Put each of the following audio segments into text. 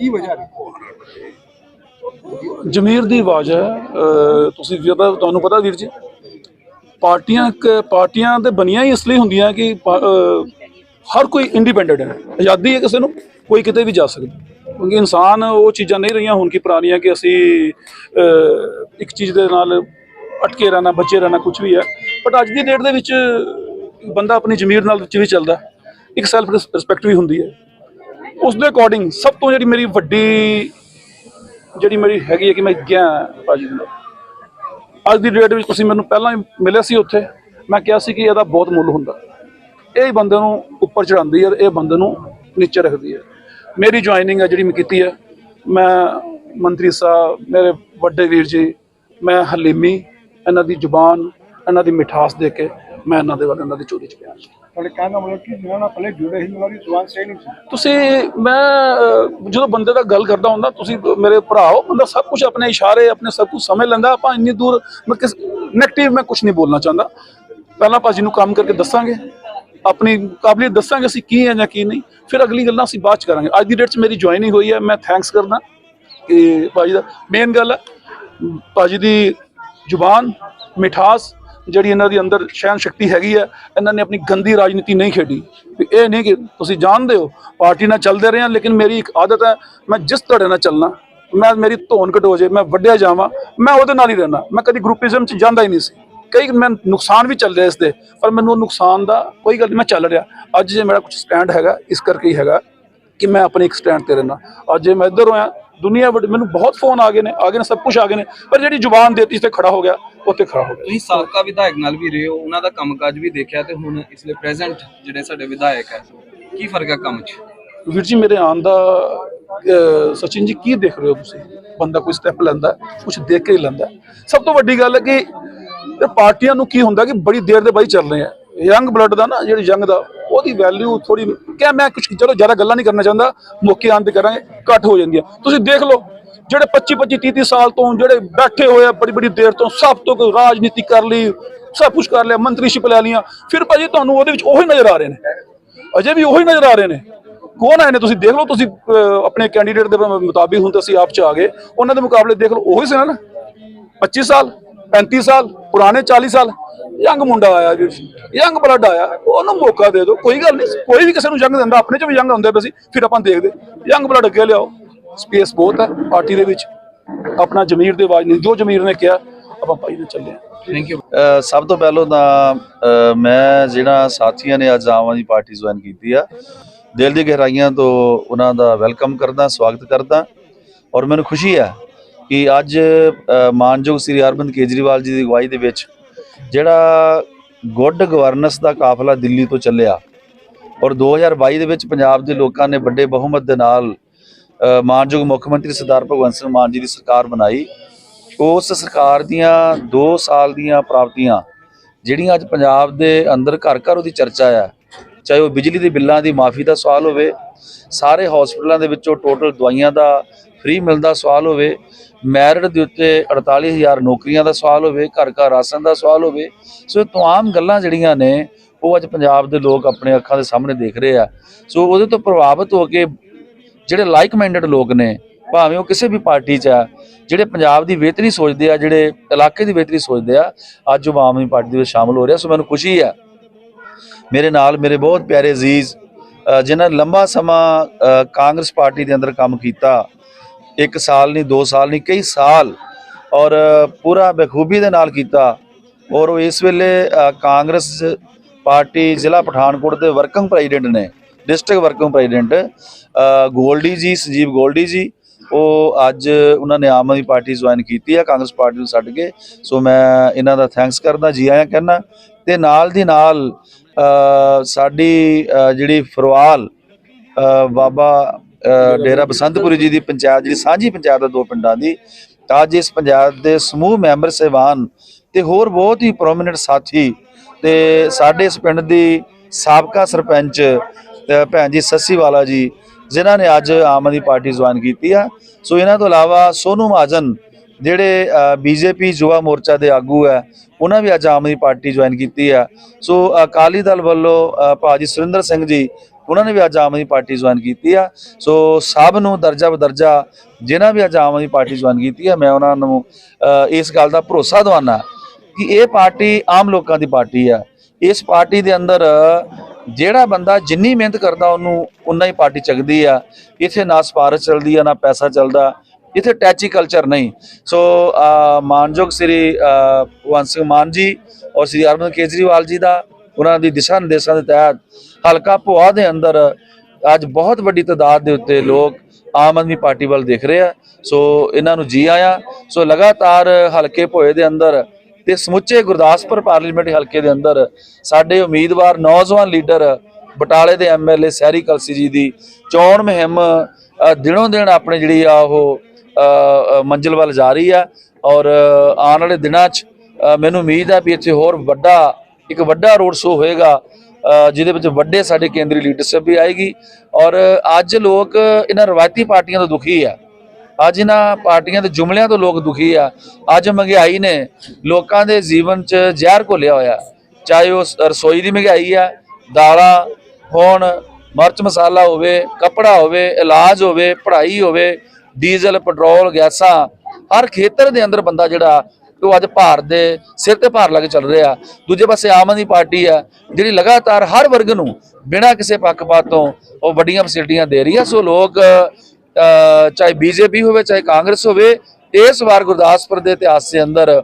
ਕੀ ਵਜ੍ਹਾ ਹੈ ਜਮੀਰ ਦੀ ਆਵਾਜ਼ ਹੈ। ਤੁਸੀਂ ਵੀ ਤੁਹਾਨੂੰ ਪਤਾ ਵੀਰ ਜੀ? ਪਾਰਟੀਆਂ ਪਾਰਟੀਆਂ ਤੇ ਬਣੀਆਂ ਹੀ ਇਸ ਲਈ ਹੁੰਦੀਆਂ ਕਿ ਹਰ ਕੋਈ ਇੰਡੀਪੈਂਡੈਂਟ ਹੈ। ਆਜ਼ਾਦੀ ਹੈ ਕਿਸੇ ਨੂੰ, ਕੋਈ ਕਿਤੇ ਵੀ ਜਾ ਸਕਦਾ। ਕਿਉਂਕਿ ਇਨਸਾਨ ਉਹ ਚੀਜ਼ਾਂ ਨਹੀਂ ਰਹੀਆਂ ਹੁਣ ਕੀ ਪੁਰਾਣੀਆਂ ਕਿ ਅਸੀਂ ਇੱਕ ਚੀਜ਼ ਦੇ ਨਾਲ ਅਟਕੇ ਰਹਿਣਾ, ਬੱਚੇ ਰਹਿਣਾ ਕੁਝ ਵੀ ਹੈ। ਬਟ ਅੱਜ ਦੀ ਡੇਟ ਦੇ ਵਿੱਚ ਬੰਦਾ ਆਪਣੀ ਜ਼ਮੀਰ ਨਾਲ ਵਿੱਚ ਵੀ ਚੱਲਦਾ। ਇੱਕ ਸੈਲਫ ਰਿਸਪੈਕਟ ਵੀ ਹੁੰਦੀ ਹੈ। ਉਸ ਦੇ ਅਕੋਰਡਿੰਗ ਸਭ ਤੋਂ ਜਿਹੜੀ ਮੇਰੀ ਵੱਡੀ, ਜਿਹੜੀ ਮੇਰੀ ਹੈਗੀ ਹੈ ਕਿ ਮੈਂ ਗਿਆ ਭਾਜੀ ਦੇ ਅੱਜ ਦੀ ਡੇਟ ਵਿੱਚ ਤੁਸੀਂ ਮੈਨੂੰ ਪਹਿਲਾਂ ਹੀ ਮਿਲੇ ਸੀ ਉੱਥੇ, ਮੈਂ ਕਿਹਾ ਸੀ ਕਿ ਇਹਦਾ ਬਹੁਤ ਮੁੱਲ ਹੁੰਦਾ। ਇਹ ਬੰਦੇ ਨੂੰ ਉੱਪਰ ਚੜਾਉਂਦੀ ਹੈ ਇਹ ਬੰਦੇ ਨੂੰ ਨੀਚੇ ਰੱਖਦੀ ਹੈ। ਮੇਰੀ ਜੁਆਇਨਿੰਗ ਹੈ ਜਿਹੜੀ ਮੈਂ ਕੀਤੀ ਹੈ, ਮੈਂ ਮੰਤਰੀ ਸਾਹਿਬ, ਮੇਰੇ ਵੱਡੇ ਵੀਰ ਜੀ, ਮੈਂ ਹਲੀਮੀ, ਇਹਨਾਂ ਦੀ ਜ਼ੁਬਾਨ, ਇਹਨਾਂ ਦੀ ਮਿਠਾਸ ਦੇ ਕੇ ਮੈਂ ਇਹਨਾਂ ਦੇ ਵੱਲ ਇਹਨਾਂ ਦੀ ਚੋਰੀ ਚ ਪਿਆ ਤੁਹਾਡੇ ਕਹਿਣ ਦਾ ਮਤਲਬ ਕਿ ਜਿਹਨਾਂ ਨਾਲ ਪਹਿਲੇ ਜੁੜੇ ਸੀ ਉਹਨਾਂ ਦੀ ਜ਼ੁਬਾਨ ਸਹੀ ਨਹੀਂ ਸੀ? ਤੁਸੀਂ ਮੈਂ ਅਹ, ਜਦੋਂ ਬੰਦੇ ਦਾ ਗੱਲ ਕਰਦਾ ਹੁੰਦਾ ਤੁਸੀਂ ਮੇਰੇ ਭਰਾ ਹੋ ਬੰਦਾ ਸਭ ਕੁਝ ਆਪਣੇ ਇਸ਼ਾਰੇ ਆਪਣੇ ਸਭ ਕੁਝ ਸਮਝ ਲੈਂਦਾ ਆਪਾਂ ਇੰਨੀ ਦੂਰ ਮੈਂ ਕਿਸ ਨੈਗੇਟਿਵ ਮੈਂ ਕੁਝ ਨਹੀਂ ਬੋਲਣਾ ਚਾਹੁੰਦਾ। ਪਹਿਲਾਂ ਭਾਜੀ ਨੂੰ ਕੰਮ ਕਰਕੇ ਦੱਸਾਂਗੇ ਆਪਣੀ ਕਾਬਲੀਅਤ ਦੱਸਾਂਗੇ ਅਸੀਂ ਕੀ ਹੈ ਜਾਂ ਕੀ ਨਹੀਂ ਫਿਰ ਅਗਲੀ ਗੱਲਾਂ ਅਸੀਂ ਬਾਅਦ ਚ ਕਰਾਂਗੇ। ਅੱਜ ਦੀ ਡੇਟ 'ਚ ਮੇਰੀ ਜੁਆਇਨਿੰਗ ਹੋਈ ਹੈ ਮੈਂ ਥੈਂਕਸ ਕਰਦਾ ਕਿ ਭਾਜੀ ਦਾ ਮੇਨ ਗੱਲ ਹੈ ਭਾਜੀ ਦੀ ਜ਼ੁਬਾਨ ਮਿਠਾਸ ਜਿਹੜੀ ਇਹਨਾਂ ਦੀ ਅੰਦਰ ਸਹਿਣ ਸ਼ਕਤੀ ਹੈਗੀ ਹੈ, ਇਹਨਾਂ ਨੇ ਆਪਣੀ ਗੰਦੀ ਰਾਜਨੀਤੀ ਨਹੀਂ ਖੇਡੀ। ਵੀ ਇਹ ਨਹੀਂ ਕਿ ਤੁਸੀਂ ਜਾਣਦੇ ਹੋ, ਪਾਰਟੀ ਨਾਲ ਚੱਲਦੇ ਰਹੇ ਹਾਂ, ਲੇਕਿਨ ਮੇਰੀ ਇੱਕ ਆਦਤ ਹੈ, ਮੈਂ ਜਿਸ ਧੜੇ ਨਾਲ ਚੱਲਣਾ, ਮੈਂ ਮੇਰੀ ਧੌਣ ਘਟੋ ਜੇ, ਮੈਂ ਵੱਡਿਆ ਜਾਵਾਂ, ਮੈਂ ਉਹਦੇ ਨਾਲ ਹੀ ਰਹਿਣਾ। ਮੈਂ ਕਦੀ ਗਰੁੱਪਿਜ਼ਮ ਚ ਜਾਂਦਾ ਹੀ ਨਹੀਂ ਸੀ। ਕਈ ਮੈਂ ਨੁਕਸਾਨ ਵੀ ਚੱਲ ਰਿਹਾ ਇਸ ਦੇ, ਪਰ ਮੈਨੂੰ ਨੁਕਸਾਨ ਦਾ ਕੋਈ ਗੱਲ ਨਹੀਂ, ਮੈਂ ਚੱਲ ਰਿਹਾ। ਅੱਜ ਜੇ ਮੇਰਾ ਕੁਝ ਸਟੈਂਡ ਹੈਗਾ, ਇਸ ਕਰਕੇ ਹੀ ਹੈਗਾ ਕਿ ਮੈਂ ਆਪਣੇ ਇੱਕ ਸਟੈਂਡ ਤੇ ਰਹਿਣਾ। ਅੱਜ ਜੇ ਮੈਂ ਇੱਧਰ ਹੋਇਆ ਦੁਨੀਆ ਵੱਡੀ ਮੈਨੂੰ ਬਹੁਤ ਫੋਨ ਆ ਗਏ ਨੇ ਆ ਗਏ ਨੇ ਸਭ ਕੁਝ ਆ ਗਏ ਨੇ ਪਰ ਜਿਹੜੀ ਜ਼ੁਬਾਨ ਦੇਤੀ ਤੇ ਖੜਾ ਹੋ ਗਿਆ ਉੱਥੇ ਖੜਾ ਹੋ ਗਿਆ। ਤੁਸੀਂ ਸਾਬਕਾ ਵਿਧਾਇਕ ਨਾਲ ਵੀ ਰਹੇ ਹੋ ਉਹਨਾਂ ਦਾ ਕੰਮਕਾਜ ਵੀ ਦੇਖਿਆ ਤੇ ਹੁਣ ਇਸ ਲਈ ਪ੍ਰੈਜ਼ੈਂਟ ਜਿਹੜੇ ਸਾਡੇ ਵਿਧਾਇਕ ਹੈ ਕੀ ਫ਼ਰਕ ਹੈ ਕੰਮ 'ਚ? ਵੀਰ ਜੀ ਮੇਰੇ ਆਉਣ ਦਾ ਸਚਿਨ ਜੀ ਕੀ ਦੇਖ ਰਹੇ ਹੋ ਤੁਸੀਂ? ਬੰਦਾ ਕੋਈ ਸਟੈਪ ਲੈਂਦਾ ਕੁਝ ਦੇਖ ਕੇ ਹੀ ਲੈਂਦਾ। ਸਭ ਤੋਂ ਵੱਡੀ ਗੱਲ ਹੈ ਕਿ ਪਾਰਟੀਆਂ ਨੂੰ ਕੀ ਹੁੰਦਾ ਕਿ ਬੜੀ ਦੇਰ ਦੇ ਬਾਈ ਚੱਲ ਰਹੇ ਆ। ਯੰਗ ਬਲੱਡ ਦਾ ਨਾ ਜਿਹੜੀ ਯੰਗ ਦਾ ਉਹਦੀ ਵੈਲਿਊ ਥੋੜੀ ਕਿਆ ਮੈਂ ਕੁਝ ਚਲੋ ਜ਼ਿਆਦਾ ਗੱਲਾਂ ਨਹੀਂ ਕਰਨਾ ਚਾਹੁੰਦਾ, ਮੌਕੇ ਆਉਣ ਤੇ ਕਰਾਂਗੇ, ਘੱਟ ਹੋ ਜਾਂਦੀ ਹੈ ਤੁਸੀਂ ਦੇਖ ਲਓ, ਜਿਹੜੇ 25 25 30 30 ਸਾਲ ਤੋਂ ਜਿਹੜੇ ਬੈਠੇ ਹੋਏ ਆ, ਬੜੀ ਬੜੀ ਦੇਰ ਤੋਂ ਸਭ ਤੋਂ ਕੋਈ ਰਾਜਨੀਤੀ ਕਰ ਲਈ, ਸਭ ਕੁਝ ਕਰ ਲਿਆ, ਮੰਤਰੀਸ਼ਿਪ ਲੈ ਲਈਆਂ। ਫਿਰ ਭਾਜੀ ਤੁਹਾਨੂੰ ਉਹਦੇ ਵਿੱਚ ਉਹੀ ਨਜ਼ਰ ਆ ਰਹੇ ਨੇ। ਅਜੇ ਵੀ ਉਹੀ ਨਜ਼ਰ ਆ ਰਹੇ ਨੇ। ਕੌਣ ਆਏ ਨੇ ਤੁਸੀਂ ਦੇਖ ਲਓ, ਤੁਸੀਂ ਆਪਣੇ ਕੈਂਡੀਡੇਟ ਦੇ ਮੁਤਾਬਿਕ ਹੁਣ ਤਾਂ ਅਸੀਂ ਆਪ ਚ ਆ ਗਏ। ਉਹਨਾਂ ਦੇ ਮੁਕਾਬਲੇ ਦੇਖ ਲਓ, ਉਹੀ ਸੀ ਨਾ 25 ਸਾਲ 35 ਸਾਲ, ਪੁਰਾਣੇ 40 ਸਾਲ ਯੰਗ ਮੁੰਡਾ ਆਇਆ ਵੀਰ ਯੰਗ ਬਲੱਡ ਆਇਆ ਉਹਨੂੰ ਮੌਕਾ ਦੇ ਦਿਓ ਕੋਈ ਗੱਲ ਨਹੀਂ ਕੋਈ ਵੀ ਕਿਸੇ ਨੂੰ ਯੰਗ ਦਿੰਦਾ ਆਪਣੇ ਚ ਵੀ ਯੰਗ ਹੁੰਦੇ ਪਏ ਸੀ ਫਿਰ ਆਪਾਂ ਦੇਖਦੇ ਯੰਗ ਬਲੱਡ ਅੱਗੇ ਲਿਆਓ ਸਪੇਸ ਬਹੁਤ ਹੈ ਪਾਰਟੀ ਦੇ ਵਿੱਚ ਆਪਣਾ ਜ਼ਮੀਰ ਦੇ ਆਵਾਜ਼ ਨਹੀਂ ਜੋ ਜ਼ਮੀਰ ਨੇ ਕਿਹਾ ਆਪਾਂ ਪਾਈ ਦੇ ਚੱਲੇ ਥੈਂਕ ਯੂ ਸਭ ਤੋਂ ਪਹਿਲਾਂ ਤਾਂ ਮੈਂ ਜਿਹੜਾ ਸਾਥੀਆਂ ਨੇ ਅੱਜ ਆਮ ਆਦਮੀ ਪਾਰਟੀ ਜੁਆਇਨ ਕੀਤੀ ਆ ਦਿਲ ਦੀ ਗਹਿਰਾਈਆਂ ਤੋਂ ਉਹਨਾਂ ਦਾ ਵੈਲਕਮ ਕਰਦਾ ਸਵਾਗਤ ਕਰਦਾ ਔਰ ਮੈਨੂੰ ਖੁਸ਼ੀ ਹੈ ਕਿ ਅੱਜ ਮਾਨਯੋਗ ਸ੍ਰੀ ਅਰਵਿੰਦ ਕੇਜਰੀਵਾਲ ਜੀ ਦੀ ਅਗਵਾਈ ਦੇ ਵਿੱਚ ਜਿਹੜਾ ਗੁੱਡ ਗਵਰਨੈਂਸ ਦਾ ਕਾਫਲਾ ਦਿੱਲੀ ਤੋਂ ਚੱਲਿਆ ਔਰ 2022 ਦੇ ਵਿੱਚ ਪੰਜਾਬ ਦੇ ਲੋਕਾਂ ਨੇ ਵੱਡੇ ਬਹੁਮਤ ਦੇ ਨਾਲ ਮਾਨਯੋਗ ਮੁੱਖ ਮੰਤਰੀ ਸਰਦਾਰ ਭਗਵੰਤ ਸਿੰਘ ਮਾਨ ਜੀ ਦੀ ਸਰਕਾਰ ਬਣਾਈ। ਉਸ ਸਰਕਾਰ ਦੀਆਂ 2 ਸਾਲ ਦੀਆਂ ਪ੍ਰਾਪਤੀਆਂ, ਜਿਹੜੀਆਂ ਅੱਜ ਪੰਜਾਬ ਦੇ ਅੰਦਰ ਘਰ ਘਰ ਉਹਦੀ ਚਰਚਾ ਆ ਚਾਹੇ ਉਹ ਬਿਜਲੀ ਦੇ ਬਿੱਲਾਂ ਦੀ ਮਾਫੀ ਦਾ ਸਵਾਲ ਹੋਵੇ, ਸਾਰੇ ਹਸਪਤਾਲਾਂ ਦੇ ਵਿੱਚੋਂ ਟੋਟਲ ਦਵਾਈਆਂ ਦਾ ਫ੍ਰੀ ਮਿਲਦਾ ਸਵਾਲ ਹੋਵੇ ਮੈਰਿਟ ਦੇ ਉੱਤੇ 48000 ਨੌਕਰੀਆਂ ਦਾ ਸਵਾਲ ਹੋਵੇ, ਘਰ ਘਰ ਰਾਸ਼ਨ ਦਾ ਸਵਾਲ ਹੋਵੇ, ਸੋ ਇਹ ਤਮਾਮ ਗੱਲਾਂ ਜਿਹੜੀਆਂ ਨੇ, ਉਹ ਅੱਜ ਪੰਜਾਬ ਦੇ ਲੋਕ ਆਪਣੇ ਅੱਖਾਂ ਦੇ ਸਾਹਮਣੇ ਦੇਖ ਰਹੇ ਆ। ਸੋ ਉਹਦੇ ਤੋਂ ਪ੍ਰਭਾਵਿਤ ਹੋ ਕੇ ਜਿਹੜੇ ਲਾਈਕ ਮਾਈਂਡਡ ਲੋਕ ਨੇ, ਭਾਵੇਂ ਉਹ ਕਿਸੇ ਵੀ ਪਾਰਟੀ 'ਚ ਆ, ਜਿਹੜੇ ਪੰਜਾਬ ਦੀ ਬਿਹਤਰੀ ਸੋਚਦੇ ਆ, ਜਿਹੜੇ ਇਲਾਕੇ ਦੀ ਬਿਹਤਰੀ ਸੋਚਦੇ ਆ, ਅੱਜ ਉਹ ਆਮ ਆਦਮੀ ਪਾਰਟੀ ਦੇ ਵਿੱਚ ਸ਼ਾਮਲ ਹੋ ਰਿਹਾ, ਸੋ ਮੈਨੂੰ ਖੁਸ਼ੀ ਆ ਮੇਰੇ ਨਾਲ ਮੇਰੇ ਬਹੁਤ ਪਿਆਰੇ ਅਜ਼ੀਜ਼ ਅ, ਜਿਨ੍ਹਾਂ ਲੰਬਾ ਸਮਾਂ ਕਾਂਗਰਸ ਪਾਰਟੀ ਦੇ ਅੰਦਰ ਕੰਮ ਕੀਤਾ। ਇੱਕ ਸਾਲ ਨਹੀਂ ਦੋ ਸਾਲ ਨਹੀਂ ਕਈ ਸਾਲ ਔਰ ਪੂਰਾ ਬਖੂਬੀ ਦੇ ਨਾਲ ਕੀਤਾ। ਔਰ ਉਹ ਇਸ ਵੇਲੇ ਕਾਂਗਰਸ ਪਾਰਟੀ ਜ਼ਿਲ੍ਹਾ ਪਠਾਨਕੋਟ ਦੇ ਵਰਕਿੰਗ ਪ੍ਰੈਜ਼ੀਡੈਂਟ ਨੇ district working president Goldy ji Sanjeev Goldy ਜੀ ਉਹ ਅੱਜ ਉਹਨਾਂ ਨੇ ਆਮ ਆਦਮੀ ਪਾਰਟੀ ਜੁਆਇਨ ਕੀਤੀ ਹੈ ਕਾਂਗਰਸ ਪਾਰਟੀ ਨੂੰ ਛੱਡ ਕੇ। ਸੋ ਮੈਂ ਇਹਨਾਂ ਦਾ ਥੈਂਕਸ ਕਰਦਾ ਜੀ ਆਇਆਂ ਕਹਿਣਾ ਤੇ ਨਾਲ ਦੀ ਨਾਲ ਸਾਡੀ ਜਿਹੜੀ ਫਰਵਾਲ ਬਾਬਾ ਡੇਰਾ ਬਸੰਤਪੁਰੀ ਜੀ ਦੀ ਪੰਚਾਇਤ ਜਿਹੜੀ ਸਾਂਝੀ ਪੰਚਾਇਤ ਹੈ ਦੋ ਪਿੰਡਾਂ ਦੀ ਅੱਜ ਇਸ ਪੰਚਾਇਤ ਦੇ ਸਮੂਹ ਮੈਂਬਰ ਸਹਿਬਾਨ ਤੇ ਹੋਰ ਬਹੁਤ ਹੀ ਪ੍ਰੋਮਿਨੈਂਟ ਸਾਥੀ ਤੇ ਸਾਡੇ ਇਸ ਪਿੰਡ ਦੀ ਸਾਬਕਾ ਸਰਪੰਚ ਅ, ਭੈਣ ਜੀ ਸੱਸੀਵਾਲਾ ਜੀ ਜਿਨ੍ਹਾਂ ਨੇ ਅੱਜ ਆਮ ਆਦਮੀ ਪਾਰਟੀ ਜੁਆਇਨ ਕੀਤੀ ਆ। ਸੋ ਇਹਨਾਂ ਤੋਂ ਇਲਾਵਾ ਸੋਨੂ ਮਹਾਜਨ ਜਿਹੜੇ ਬੀਜੇਪੀ ਯੁਵਾ ਮੋਰਚਾ ਦੇ ਆਗੂ ਹੈ ਉਹਨਾਂ ਵੀ ਅੱਜ ਆਮ ਆਦਮੀ ਪਾਰਟੀ ਜੁਆਇਨ ਕੀਤੀ ਆ ਸੋ ਅਕਾਲੀ ਦਲ ਵੱਲੋਂ ਅ, ਭਾਜੀ ਸੁਰਿੰਦਰ ਸਿੰਘ ਜੀ ਉਹਨਾਂ ਨੇ ਵੀ ਅੱਜ ਆਮ ਆਦਮੀ ਪਾਰਟੀ ਜੁਆਇਨ ਕੀਤੀ ਆ ਸੋ ਸਭ ਨੂੰ ਦਰਜਾ ਬਦਰਜਾ ਜਿਨ੍ਹਾਂ ਵੀ ਅੱਜ ਆਮ ਆਦਮੀ ਪਾਰਟੀ ਜੁਆਇਨ ਕੀਤੀ ਆ ਮੈਂ ਉਹਨਾਂ ਨੂੰ ਇਸ ਗੱਲ ਦਾ ਭਰੋਸਾ ਦਿਵਾਨਾ ਕਿ ਇਹ ਪਾਰਟੀ ਆਮ ਲੋਕਾਂ ਦੀ ਪਾਰਟੀ ਆ ਇਸ ਪਾਰਟੀ ਦੇ ਅੰਦਰ ਜਿਹੜਾ ਬੰਦਾ ਜਿੰਨੀ ਮਿਹਨਤ ਕਰਦਾ ਉਹਨੂੰ ਉਨਾ ਹੀ ਪਾਰਟੀ ਚੱਕਦੀ ਆ ਇੱਥੇ ਨਾ ਸਿਫਾਰਿਸ਼ ਚੱਲਦੀ ਆ ਨਾ ਪੈਸਾ ਚੱਲਦਾ। ਇੱਥੇ ਟੈਚੀ ਕਲਚਰ ਨਹੀਂ। ਸੋ ਮਾਨਯੋਗ ਸ੍ਰੀ ਭਗਵੰਤ ਸਿੰਘ ਮਾਨ ਜੀ ਔਰ ਸ੍ਰੀ ਅਰਵਿੰਦ ਕੇਜਰੀਵਾਲ ਜੀ ਦਾ ਉਹਨਾਂ ਦੀ ਦਿਸ਼ਾ ਨਿਰਦੇਸ਼ਾਂ ਦੇ ਤਹਿਤ ਹਲਕਾ ਭੋਆ ਦੇ ਅੰਦਰ ਅੱਜ ਬਹੁਤ ਵੱਡੀ ਤਾਦਾਦ ਦੇ ਉੱਤੇ ਲੋਕ ਆਮ ਆਦਮੀ ਪਾਰਟੀ ਵੱਲ ਦੇਖ ਰਹੇ ਆ। ਸੋ ਇਹਨਾਂ ਨੂੰ ਜੀ ਆਇਆ। ਸੋ ਲਗਾਤਾਰ ਹਲਕੇ ਭੋਏ ਦੇ ਅੰਦਰ ਤੇ ਸਮੁੱਚੇ ਗੁਰਦਾਸਪੁਰ ਪਾਰਲੀਮੈਂਟ ਹਲਕੇ ਦੇ ਅੰਦਰ ਸਾਡੇ ਉਮੀਦਵਾਰ, ਨੌਜਵਾਨ ਲੀਡਰ ਬਟਾਲੇ ਦੇ ਐਮਐਲਏ ਸਹਿਰੀ ਕਲਸੀ ਜੀ ਦੀ ਚੋਣ ਮੁਹਿੰਮ ਦਿਨੋਂ ਦਿਨ ਆਪਣੇ ਜਿਹੜੀ ਆ ਉਹ ਮੰਜ਼ਿਲ ਵੱਲ ਜਾ ਰਹੀ ਆ ਔਰ ਆਉਣ ਵਾਲੇ ਦਿਨਾਂ 'ਚ ਮੈਨੂੰ ਉਮੀਦ ਹੈ ਵੀ ਇੱਥੇ ਹੋਰ ਵੱਡਾ, ਇੱਕ ਵੱਡਾ ਰੋਡ ਸ਼ੋਅ ਹੋਏਗਾ ਜਿਹਦੇ ਵਿੱਚ ਵੱਡੇ ਸਾਡੇ ਕੇਂਦਰੀ ਲੀਡਰਸ਼ਿਪ ਵੀ ਆਏਗੀ ਔਰ, ਅੱਜ ਲੋਕ ਇਹਨਾਂ ਰਵਾਇਤੀ ਪਾਰਟੀਆਂ ਤੋਂ ਦੁਖੀ ਆ। ਅੱਜ ਇਹਨਾਂ ਪਾਰਟੀਆਂ ਦੇ ਜੁਮਲਿਆਂ ਤੋਂ ਲੋਕ ਦੁਖੀ ਆ। ਅੱਜ ਮਹਿੰਗਾਈ ਨੇ ਲੋਕਾਂ ਦੇ ਜੀਵਨ 'ਚ ਜ਼ਹਿਰ ਘੋਲਿਆ ਹੋਇਆ। ਚਾਹੇ ਉਹ ਸ- ਰਸੋਈ ਦੀ ਮਹਿੰਗਾਈ ਆ, ਦਾਲਾਂ, ਹੋਣ ਮਰਚ ਮਸਾਲਾ ਹੋਵੇ ਕੱਪੜਾ ਹੋਵੇ ਇਲਾਜ ਹੋਵੇ ਪੜ੍ਹਾਈ ਹੋਵੇ ਡੀਜ਼ਲ ਪੈਟਰੋਲ ਗੈਸਾਂ ਹਰ ਖੇਤਰ ਦੇ ਅੰਦਰ ਬੰਦਾ ਜਿਹੜਾ ਉਹ ਅੱਜ ਭਾਰਤ ਦੇ ਸਿਰ ਤੇ ਭਾਰ ਲੱਗ ਚੱਲ ਰਿਹਾ। ਦੂਜੇ ਪਾਸੇ ਆਮ ਆਦਮੀ ਪਾਰਟੀ ਆ ਜਿਹੜੀ ਲਗਾਤਾਰ ਹਰ ਵਰਗ ਨੂੰ ਬਿਨਾਂ ਕਿਸੇ ਪੱਖਪਾਤ ਤੋਂ ਉਹ ਵੱਡੀਆਂ ਫੈਸਿਲਿਟੀਆਂ ਦੇ ਰਹੀ ਆ। ਸੋ ਲੋਕ ਅ, ਚਾਹੇ ਬੀਜੇਪੀ ਹੋਵੇ ਚਾਹੇ ਕਾਂਗਰਸ ਹੋਵੇ ਇਸ ਵਾਰ ਗੁਰਦਾਸਪੁਰ ਦੇ ਇਤਿਹਾਸ ਦੇ ਅੰਦਰ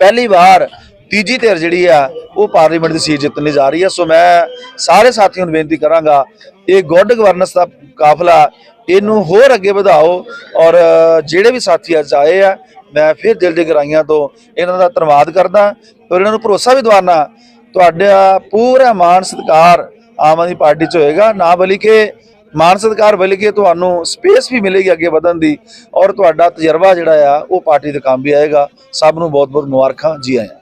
ਪਹਿਲੀ ਵਾਰ ਤੀਜੀ ਧਿਰ ਜਿਹੜੀ ਆ, ਉਹ ਪਾਰਲੀਮੈਂਟ ਦੀ ਸੀਟ ਜਿੱਤਣ ਲਈ ਜਾ ਰਹੀ ਹੈ ਸੋ ਮੈਂ ਸਾਰੇ ਸਾਥੀਆਂ ਨੂੰ ਬੇਨਤੀ ਕਰਾਂਗਾ, ਇਹ ਗੁੱਡ ਗਵਰਨੈਂਸ ਦਾ ਕਾਫਲਾ, ਇਹਨੂੰ ਹੋਰ ਅੱਗੇ ਵਧਾਓ ਔਰ ਜਿਹੜੇ ਵੀ ਸਾਥੀ ਅੱਜ ਆਏ ਆ, ਮੈਂ ਫਿਰ ਦਿਲ ਦੇ ਗਹਿਰਾਈਆਂ ਤੋਂ ਇਹਨਾਂ ਦਾ ਧੰਨਵਾਦ ਕਰਦਾ ਔਰ ਇਹਨਾਂ ਨੂੰ ਭਰੋਸਾ ਵੀ ਦਿਵਾਨਾ ਤੁਹਾਡਾ ਪੂਰਾ ਮਾਣ ਸਤਿਕਾਰ ਆਮ ਆਦਮੀ ਪਾਰਟੀ ਚ ਹੋਏਗਾ। ਨਾ ਬਲਕਿ ਮਾਣ ਸਤਿਕਾਰ, ਬਲਕਿ ਤੁਹਾਨੂੰ ਸਪੇਸ ਵੀ ਮਿਲੇਗੀ ਅੱਗੇ ਵਧਣ ਦੀ ਔਰ ਤੁਹਾਡਾ ਤਜਰਬਾ ਜਿਹੜਾ ਆ, ਉਹ ਪਾਰਟੀ ਦੇ ਕੰਮ ਵੀ ਆਏਗਾ। ਸਭ ਨੂੰ ਬਹੁਤ ਬਹੁਤ ਮੁਬਾਰਕਾਂ। ਜੀ ਆਇਆਂ।